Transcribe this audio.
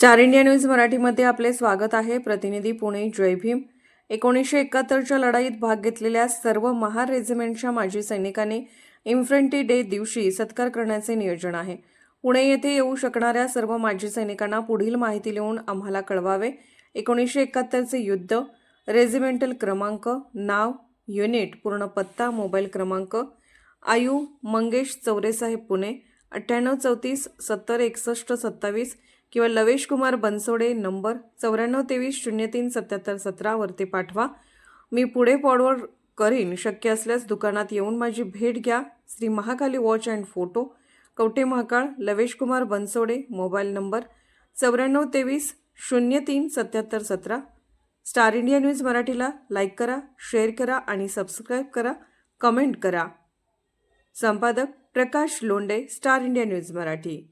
Star India news मराठीमध्ये आपले स्वागत आहे. प्रतिनिधी पुणे जय भीम. एकोणीसशे एकाहत्तरच्या लढाईत भाग घेतलेल्या सर्व महार रेजिमेंटच्या माजी सैनिकांनी इन्फंट्री डे दिवशी सत्कार करण्याचे नियोजन आहे. पुणे येथे येऊ शकणाऱ्या सर्व माजी सैनिकांना पुढील माहिती लिहून आम्हाला कळवावे. एकोणीसशे एकाहत्तरचे युद्ध रेजिमेंटल क्रमांक नाव युनिट पूर्ण पत्ता मोबाईल क्रमांक आयु मंगेश चौरेसाहेब पुणे अठ्ठ्याण्णव चौतीस सत्तर एकसष्ट सत्तावीस किंवा लवेश कुमार बनसोडे नंबर चौऱ्याण्णव तेवीस शून्य तीन सत्याहत्तर सतरावरती पाठवा. मी पुढे फॉरवर्ड करीन. शक्य असल्यास दुकानात येऊन माझी भेट घ्या. Shri Mahakali watch and photo Kavathe Mahankal? Lavesh Kumar Bansode mobile number चौऱ्याण्णव तेवीस शून्य तीन सत्याहत्तर सतरा. स्टार इंडिया न्यूज मराठीला लाईक करा शेअर करा आणि सबस्क्राईब करा. कमेंट करा. संपादक Prakash Londe star India news Marathi.